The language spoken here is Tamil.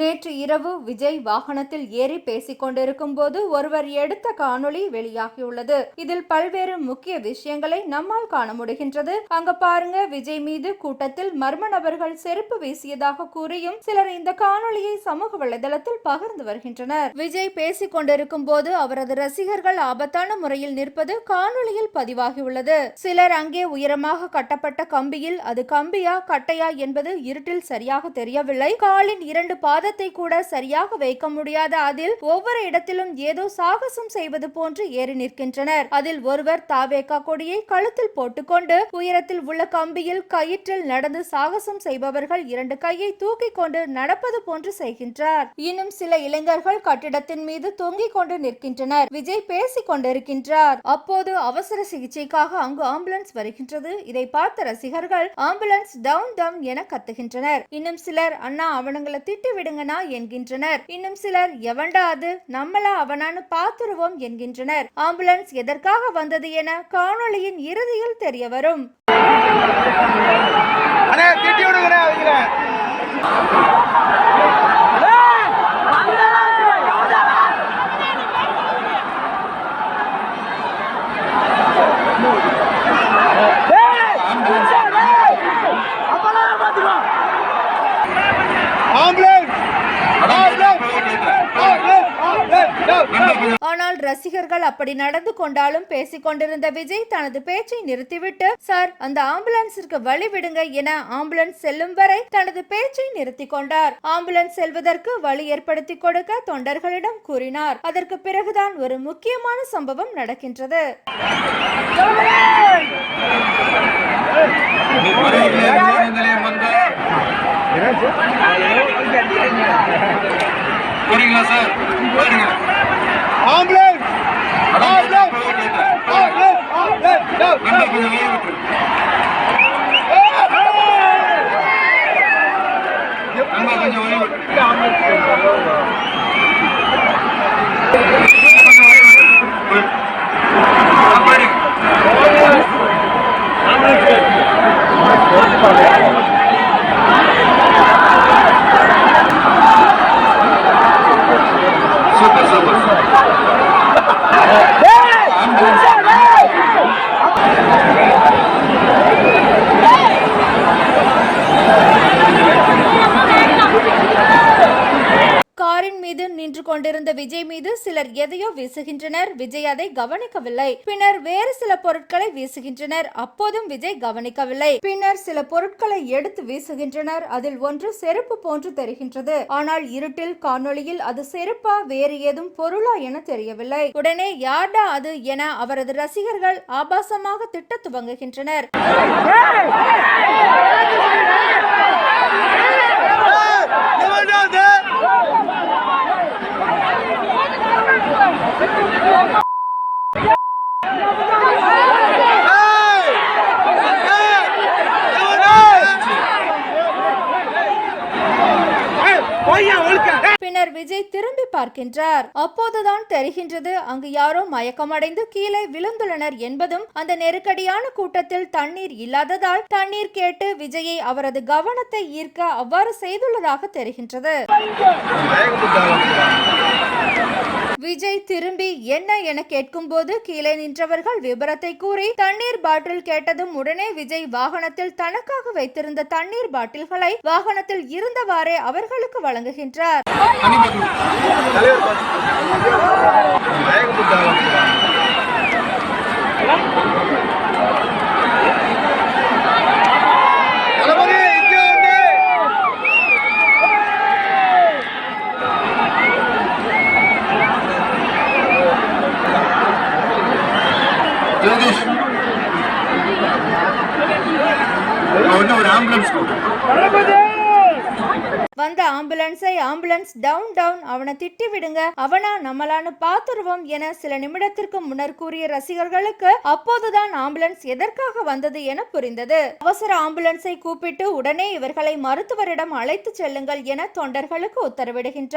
நேற்று இரவு விஜய் வாகனத்தில் ஏறி பேசிக் கொண்டிருக்கும் போது ஒருவர் எடுத்த காணொளி வெளியாகியுள்ளது. இதில் பல்வேறு முக்கிய விஷயங்களை நம்மால் காண முடிகின்றது. அங்க பாருங்க விஜய் மீது கூட்டத்தில் மர்ம நபர்கள் செருப்பு வீசியதாக கூறியும் சிலர் இந்த காணொளியை சமூக வலைதளத்தில் பகிர்ந்து வருகின்றனர். விஜய் பேசிக் கொண்டிருக்கும் போது அவரது ரசிகர்கள் ஆபத்தான முறையில் நிற்பது காணொளியில் பதிவாகியுள்ளது. சிலர் அங்கே உயரமாக கட்டப்பட்ட கம்பியில் அது கம்பியா கட்டையா என்பது இருட்டில் சரியாக தெரியவில்லை. காலின் இரண்டு பாதத்தை கூட சரியாக வைக்க முடியாத அதில் ஒவ்வொரு இடத்திலும் ஏதோ சாகசம் செய்வது போன்று ஏறி நிற்கின்றனர். அதில் ஒருவர் தாவேக்கா கொடியை கழுத்தில் போட்டுக்கொண்டு உயரத்தில் உள்ள கம்பியில் கயிற்றில் நடந்து சாகசம் செய்பவர்கள் இரண்டு கையை தூக்கி கொண்டு நடப்பது போன்று செய்கின்றார். இன்னும் சில இளைஞர்கள் கட்டிடத்தின் மீது தொங்கிக் கொண்டு நிற்கின்றனர். விஜய் பேசிக் கொண்டிருக்கின்றார். அப்போது அவசர சிகிச்சைக்காக அங்கு ஆம்புலன்ஸ் வருகின்றது. இதை பார்த்த ரசிகர்கள் ஆம்புலன்ஸ் டவுன் டவுன் என கத்துகின்றனர். இன்னும் சிலர் அண்ணா அவனுங்களை திட்டி விடுங்கண்ணா என்கின்றனர். இன்னும் சிலர் எவன்டா அது? நம்மளா அவனான்னு பாத்துருவோம் என்கின்றனர். ஆம்புலன்ஸ் எதற்காக வந்தது என காணொளியின் இறுதியில் தெரிய வரும் அண்ணே திட்டி விடுங்கண்ணே அவங்கள ஆம்புலன்ஸ் ஆம்புலன்ஸ் ஆம்புலன்ஸ் ஆம்புலன்ஸ் ஆனால் ரசிகர்கள் அப்படி நடந்து கொண்டாலும் பேசிக் கொண்டிருந்த விஜய் தனது பேச்சை நிறுத்திவிட்டு சார் அந்த ஆம்புலன்ஸிற்கு வழி விடுங்க என ஆம்புலன்ஸ் செல்லும் வரை தனது பேச்சை நிறுத்திக் கொண்டார். ஆம்புலன்ஸ் செல்வதற்கு வழி ஏற்படுத்தி கொடுக்க தொண்டர்களிடம் கூறினார். அதற்கு பிறகுதான் ஒரு முக்கியமான சம்பவம் நடக்கின்றது. Sir? Ambulance ambulance ambulance ambulance கொஞ்சம் வெளியே மீது நின்று கொண்டிருந்த விஜய் மீது சிலர் எதையோ வீசுகின்றனர் விஜய் அதை கவனிக்கவில்லை பின்னர் வேறு சில பொருட்களை வீசுகின்றனர் அப்போதும் விஜய் கவனிக்கவில்லை பின்னர் சில பொருட்களை எடுத்து வீசுகின்றனர் அதில் ஒன்று செருப்பு போன்று தெரிகின்றது ஆனால் இருட்டில் காணொளியில் அது செருப்பா வேறு ஏதும் பொருளா என தெரியவில்லை உடனே யார்டா அது என அவரது ரசிகர்கள் ஆபாசமாக திட்ட துவங்குகின்றனர் பின்னர் விஜய் திரும்பி பார்க்கின்றார். அப்போதுதான் தெரிகின்றது அங்கு யாரோ மயக்கமடைந்து கீழே விழுந்துள்ளனர் என்பதும் அந்த நெருக்கடியான கூட்டத்தில் தண்ணீர் இல்லாததால் தண்ணீர் கேட்டு விஜயை அவரது கவனத்தை ஈர்க்க அவ்வாறு செய்துள்ளதாக தெரிகின்றது. விஜய் திரும்பி என்ன என கேட்கும்போது கீழே நின்றவர்கள் விபரத்தை கூறி தண்ணீர் பாட்டில் கேட்டதும் உடனே விஜய் வாகனத்தில் தனக்காக வைத்திருந்த தண்ணீர் பாட்டில்களை வாகனத்தில் இருந்தவாறே அவர்களுக்கு வழங்குகின்றார். வந்து ஒரு ஆம்புலன்ஸ் வந்த ஆம்புலன்ஸை ஆம்புலன்ஸ் டவுன் டவுன் அவனை திட்டி விடுங்க. அவனா நம்மளான்னு பாத்துருவோம் என சில நிமிடத்திற்கு முன்னர் கூறிய ரசிகர்களுக்கு அப்போதுதான் ஆம்புலன்ஸ் எதற்காக வந்தது என புரிந்தது. அவசர ஆம்புலன்ஸை கூப்பிட்டு உடனே இவர்களை மருத்துவரிடம் அழைத்து செல்லுங்கள் என தொண்டர்களுக்கு உத்தரவிடுகின்றார்.